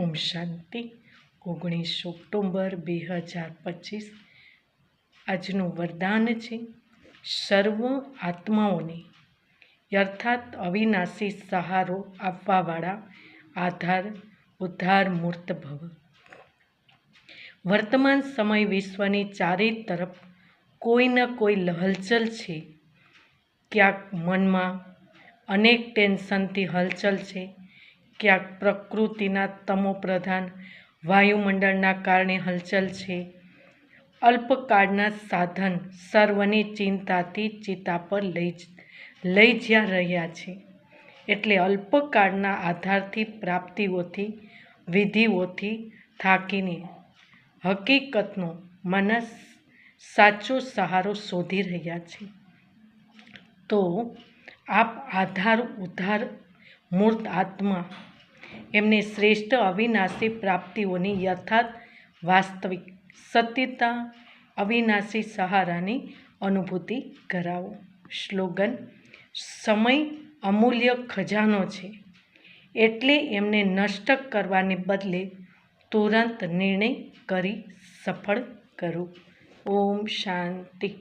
ઓમ શાંતિ. ઓગણીસ ઓક્ટોબર બે હજાર પચીસ. આજનું વરદાન છે સર્વ આત્માઓને. અર્થાત અવિનાશી સહારો આપવાવાળા આધાર, ઉદ્ધાર, મૂર્ત ભવ. વર્તમાન સમય વિશ્વની ચારે તરફ કોઈ ન કોઈ હલચલ છે. ક્યાંક મનમાં અનેક ટેન્શનથી હલચલ છે. ક્યાંક પ્રકૃતિના તમોપ્રધાન વાયુમંડળના કારણે હલચલ છે. અલ્પકાળના સાધન સર્વની ચિંતાથી ચિતા પર લઈ લઈ જ્યાં રહ્યા છે. એટલે અલ્પકાળના આધારથી પ્રાપ્તિઓથી, વિધિઓથી થાકીને હકીકતનો મનસ સાચો સહારો શોધી રહ્યા છે. તો આપ આધાર, ઉધાર, મૂર્ત આત્મા એમને શ્રેષ્ઠ અવિનાશી પ્રાપ્તિઓની યથાર્થ વાસ્તવિક સત્યતા, અવિનાશી સહારાની અનુભૂતિ કરાવો. સ્લોગન, સમય અમૂલ્ય ખજાનો છે. એટલે એમને નષ્ટ કરવાને બદલે તુરંત નિર્ણય કરી સફળ કરો. ઓમ શાંતિ.